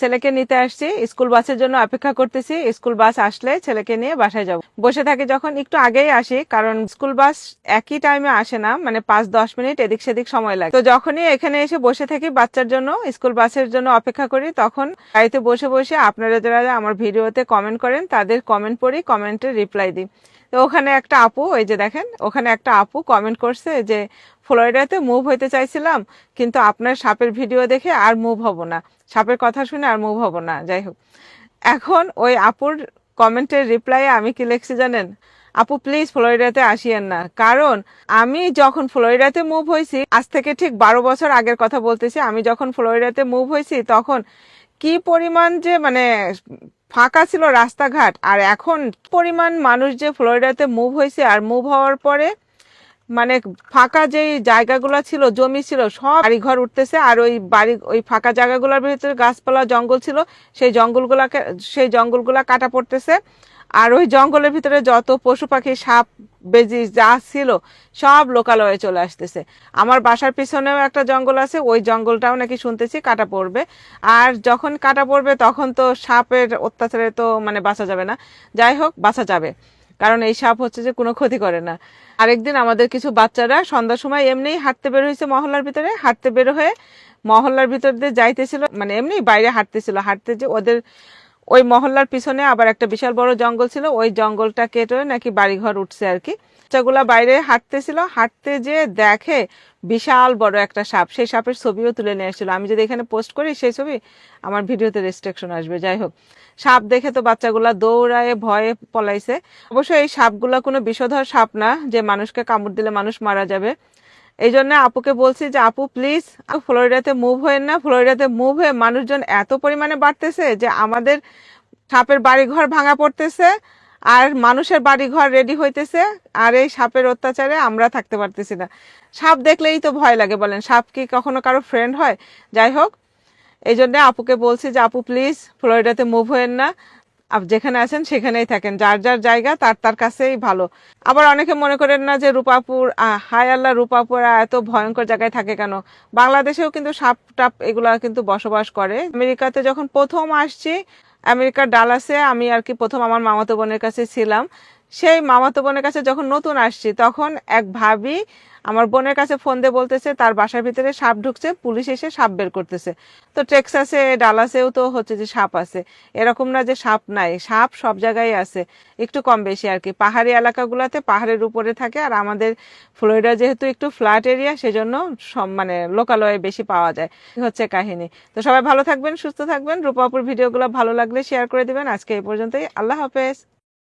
ছেলেকে নিতে আসছি, স্কুল বাসের জন্য অপেক্ষা করতেছি, স্কুল বাস আসলে ছেলেকে নিয়ে বাসায় যাব। বসে থাকি যখন একটু আগেই আসি, কারণ স্কুল বাস একই টাইমে আসে না মানে পাঁচ দশ মিনিট এদিক সেদিক সময় লাগে। তো যখনই এখানে এসে বসে থাকি বাচ্চার জন্য, স্কুল বাসের জন্য অপেক্ষা করি, তখন গাড়িতে বসে বসে আপনারা যারা আমার ভিডিওতে কমেন্ট করেন, তাদের কমেন্ট পড়ি কমেন্টের রিপ্লাই দিই। তো ওখানে একটা আপু ওই যে দেখেন, ওখানে একটা আপু কমেন্ট করছে যে, ফ্লোরিডাতে মুভ হইতে চাইছিলাম, কিন্তু আপনার সাপের ভিডিও দেখে আর মুভ হব না। সাপের কথা শুনে আর মুভ হব না। যাই হোক। এখন ওই আপুর কমেন্টের রিপ্লাই আমি কি লিখছি জানেন? আপু প্লিজ ফ্লোরিডাতে আসিয়েন না। কারণ আমি যখন ফ্লোরিডাতে মুভ হয়েছি আজ থেকে ঠিক বারো বছর আগের কথা বলতেছি, আমি যখন ফ্লোরিডাতে মুভ হয়েছি তখন কি পরিমাণ যে মানে ফাঁকা ছিল রাস্তাঘাট, আর এখন পরিমাণ মানুষ যে ফ্লোরিডাতে মুভ হয়েছে আর মুভ হওয়ার পরে মানে ফাঁকা যেই জায়গাগুলো ছিল, জমি ছিল, সব বাড়িঘর উঠতেছে, আর ওই বাড়ি, ওই ফাঁকা জায়গাগুলোর ভিতরে গাছপালা, জঙ্গল ছিল, সেই জঙ্গলগুলাকে, সেই জঙ্গলগুলা কাটা পড়তেছে। আর ওই জঙ্গলের ভিতরে যত পশু পাখি, সাপ, বেজি যা ছিল, সব লোকালয়ে চলে আসতেছে। আমার বাসার পিছনেও একটা জঙ্গল আছে, ওই জঙ্গলটাও নাকি শুনতেছি কাটা পড়বে। আর যখন কাটা পড়বে, তখন তো সাপের অত্যাচারে তো মানে বাঁচা যাবে না। যাই হোক, বাঁচা যাবে। কারণ এই সাপ হচ্ছে যে কোনো ক্ষতি করে না। আরেকদিন আমাদের কিছু বাচ্চারা সন্ধ্যার সময় এমনিই হাঁটতে বের হয়েছে মহল্লার ভিতরে, হাঁটতে বের হয়ে মহল্লার ভিতর দিয়ে যাইতেছিল মানে এমনি বাইরে হাঁটতেছিল। হাঁটতে যে ওদের ওই মহল্লার পিছনে আবার একটা বিশাল বড় জঙ্গল ছিল, ওই জঙ্গলটা কেটে নাকি বাড়িঘর উঠছে আর কি। বাচ্চাগুলা বাইরে হাঁটতেছিল, হাঁটতে যে দেখে বিশাল বড় একটা সাপ, সেই সাপের ছবিও তুলে নিয়ে এসেছিল। আমি যদি এখানে পোস্ট করি সেই ছবি, আমার ভিডিওতে রেস্ট্রিকশন আসবে, যাই হোক। সাপ দেখে তো বাচ্চাগুলা দৌড়ায়, ভয়ে পলাইছে। অবশ্য এই সাপগুলা কোনো বিষধর সাপ না, যে মানুষকে কামড় দিলে মানুষ মারা যাবে। এই জন্য আপুকে বলছি যে, আপু প্লিজ ফ্লোরিডাতে মুভ হয়েন না। ফ্লোরিডাতে মুভ হয়ে মানুষজন এত পরিমাণে বাড়তেছে যে, আমাদের সাপের বাড়িঘর ভাঙা পড়তেছে আর মানুষের বাড়িঘর রেডি হইতেছে আর এই সাপের অত্যাচারে আমরা থাকতে পারতেছি না। সাপ দেখলেই তো ভয় লাগে বলেন। সাপ কি কখনো কারও ফ্রেন্ড হয়? যাই হোক এই জন্য আপুকে বলছি যে, আপু প্লিজ ফ্লোরিডাতে মুভ হয়েন না। যেখানে আছেন সেখানেই থাকেন। যার যার জায়গা, তার তার কাছেই ভালো। আবার অনেকে মনে করেন না যে রূপাপুর হায় আল্লাহ, রূপাপুরা এত ভয়ঙ্কর জায়গায় থাকে কেন? বাংলাদেশেও কিন্তু সাপ টাপ এগুলা কিন্তু বসবাস করে। আমেরিকাতে যখন প্রথম আসছি, আমেরিকার ডালাসে আমি আর কি প্রথম আমার মামাতো বোনের কাছে ছিলাম। সেই মামাতো বোনের কাছে যখন নতুন আসছি, তখন এক ভাবি আমার বোনের কাছে ফোন দিয়ে বলতেছে, তার বাসার ভিতরে সাপ ঢুকছে, পুলিশ এসে সাপ বের করতেছে। তো টেক্সাসে, ডালাসেও তো হচ্ছে যে সাপ আছে। এরকম না যে সাপ নাই, সাপ সব জায়গায় আছে, একটু কম বেশি আর কি। পাহাড়ি এলাকাগুলোতে পাহাড়ের উপরে থাকে আর আমাদের ফ্লোরিডা যেহেতু একটু ফ্ল্যাট এরিয়া, সেজন্য সব মানে লোকালয়ে বেশি পাওয়া যায়, হচ্ছে কাহিনী। তো সবাই ভালো থাকবেন, সুস্থ থাকবেন। রূপাপুর ভিডিওগুলো ভালো লাগলে শেয়ার করে দিবেন। আজকে এই পর্যন্তই। আল্লাহ হাফেজ।